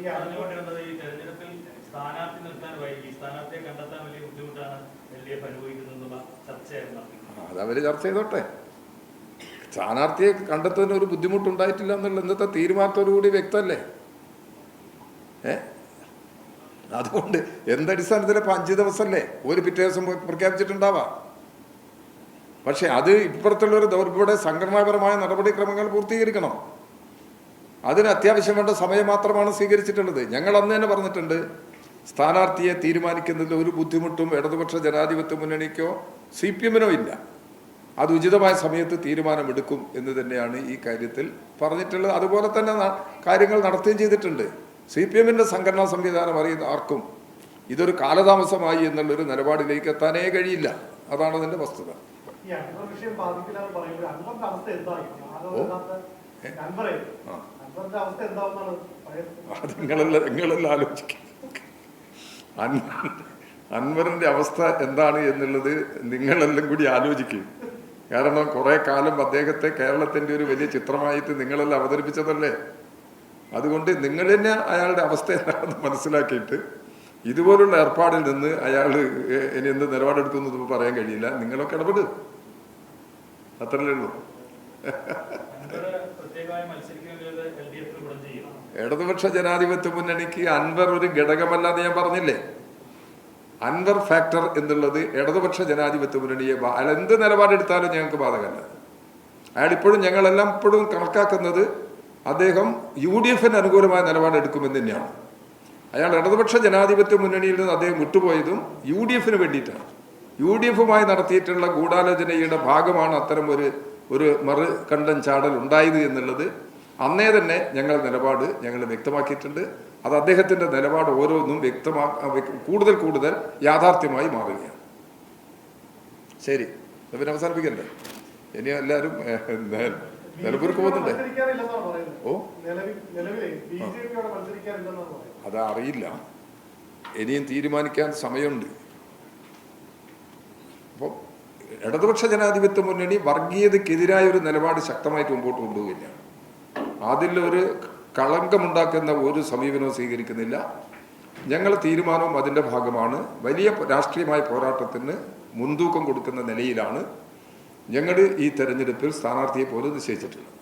ഈ പറഞ്ഞുകൊണ്ടിരുന്നത് ഈ തെരഞ്ഞെടുപ്പിൽ സ്ഥാനാർത്ഥി നിർത്താൻ വൈകി. സ്ഥാനാർത്ഥിയെ കണ്ടെത്താൻ വലിയ ബുദ്ധിമുട്ടാണ് എൽ ഡി എഫ് അനുഭവിക്കുന്നതെന്നുള്ള നടത്തിയത്. ചർച്ച ചെയ്തോട്ടെ. സ്ഥാനാർത്ഥിയെ കണ്ടെത്തുന്നതിന് ഒരു ബുദ്ധിമുട്ടുണ്ടായിട്ടില്ല എന്നുള്ള ഇന്നത്തെ തീരുമാനത്തോടു കൂടി വ്യക്തമല്ലേ? ഏ? അതുകൊണ്ട് എന്തടിസ്ഥാനത്തിലിപ്പോൾ അഞ്ച് ദിവസമല്ലേ ഒരു പിറ്റേ ദിവസം പ്രഖ്യാപിച്ചിട്ടുണ്ടാവാ. പക്ഷെ അത് ഇപ്പുറത്തുള്ളൊരു ദൗർഭ്യയുടെ സംഘടനാപരമായ നടപടിക്രമങ്ങൾ പൂർത്തീകരിക്കണം. അതിന് അത്യാവശ്യം വേണ്ട സമയം മാത്രമാണ് സ്വീകരിച്ചിട്ടുള്ളത്. ഞങ്ങൾ അന്ന് തന്നെ പറഞ്ഞിട്ടുണ്ട് സ്ഥാനാർത്ഥിയെ തീരുമാനിക്കുന്നതിൽ ഒരു ബുദ്ധിമുട്ടും ഇടതുപക്ഷ ജനാധിപത്യ മുന്നണിക്കോ സി പി എമ്മിനോ ഇല്ല. അത് ഉചിതമായ സമയത്ത് തീരുമാനമെടുക്കും എന്ന് തന്നെയാണ് ഈ കാര്യത്തിൽ പറഞ്ഞിട്ടുള്ളത്. അതുപോലെ തന്നെ കാര്യങ്ങൾ നടത്തുകയും ചെയ്തിട്ടുണ്ട്. സി പി എമ്മിന്റെ സംഘടനാ സംവിധാനം അറിയുന്ന ആർക്കും ഇതൊരു കാലതാമസമായി എന്നുള്ളൊരു നിലപാടിലേക്ക് എത്താനേ കഴിയില്ല. അതാണ് അതിന്റെ വസ്തുത. അത് നിങ്ങളെല്ലാം നിങ്ങളെല്ലാം ആലോചിക്കും. അൻവറിന്റെ അവസ്ഥ എന്താണ് എന്നുള്ളത് നിങ്ങളെല്ലാം കൂടി ആലോചിക്കും. കാരണം കുറെ കാലം അദ്ദേഹത്തെ കേരളത്തിന്റെ ഒരു വലിയ ചിത്രമായിട്ട് നിങ്ങളെല്ലാം അവതരിപ്പിച്ചതല്ലേ? അതുകൊണ്ട് നിങ്ങൾ തന്നെ അയാളുടെ അവസ്ഥ എന്താണെന്ന് മനസ്സിലാക്കിയിട്ട് ഇതുപോലുള്ള ഏർപ്പാടിൽ നിന്ന് അയാൾ ഇനി എന്ത് നിലപാടെടുക്കുന്നത് പറയാൻ കഴിയില്ല. നിങ്ങളൊക്കെ ഇടപെടും. അത്രല്ലേ ഉള്ളൂ. ഇടതുപക്ഷ ജനാധിപത്യ മുന്നണിക്ക് അൻവർ ഒരു ഘടകമല്ലാതെ ഞാൻ പറഞ്ഞില്ലേ? അൻവർ ഫാക്ടർ എന്നുള്ളത് ഇടതുപക്ഷ ജനാധിപത്യ മുന്നണിയെ അയാൾ എന്ത് നിലപാടെടുത്താലും ഞങ്ങൾക്ക് ബാധകമല്ല. അയാൾ ഇപ്പോഴും ഞങ്ങളെല്ലാം ഇപ്പോഴും കണക്കാക്കുന്നത് അദ്ദേഹം യു ഡി എഫിന് അനുകൂലമായ നിലപാടെടുക്കുമെന്ന് തന്നെയാണ്. അയാൾ ഇടതുപക്ഷ ജനാധിപത്യ മുന്നണിയിൽ നിന്ന് അദ്ദേഹം വിട്ടുപോയതും യു ഡി എഫിന് വേണ്ടിയിട്ടാണ്. യു ഡി എഫുമായി നടത്തിയിട്ടുള്ള ഗൂഢാലോചനയുടെ ഭാഗമാണ് അത്തരം ഒരു ഒരു മറു കണ്ടൻ ചാടൽ ഉണ്ടായത് എന്നുള്ളത് അന്നേ തന്നെ ഞങ്ങളുടെ നിലപാട് ഞങ്ങൾ വ്യക്തമാക്കിയിട്ടുണ്ട്. അത് അദ്ദേഹത്തിന്റെ നിലപാട് ഓരോന്നും വ്യക്തമാ കൂടുതൽ കൂടുതൽ യാഥാർത്ഥ്യമായി മാറുകയാണ്. ശരി പിന്നെ അവസാനിപ്പിക്കണ്ടേ? ഇനി എല്ലാവരും നിലമ്പൂർക്ക് പോകുന്നുണ്ടേ? ഓ? അത് അറിയില്ല ഇനിയും തീരുമാനിക്കാൻ സമയമുണ്ട്. അപ്പോൾ ഇടതുപക്ഷ ജനാധിപത്യ മുന്നണി വർഗീയതക്കെതിരായ ഒരു നിലപാട് ശക്തമായിട്ട് മുമ്പോട്ട് കൊണ്ടുപോവുകയാണ്. അതിലൊരു കളങ്കമുണ്ടാക്കുന്ന ഒരു സമീപനവും സ്വീകരിക്കുന്നില്ല. ഞങ്ങൾ തീരുമാനവും അതിന്റെ ഭാഗമാണ്. വലിയ രാഷ്ട്രീയമായ പോരാട്ടത്തിന് മുൻതൂക്കം കൊടുക്കുന്ന നിലയിലാണ് ഞങ്ങൾ ഈ തെരഞ്ഞെടുപ്പിൽ സ്ഥാനാർത്ഥിയെ പോലും നിശ്ചയിച്ചിട്ടുള്ളത്.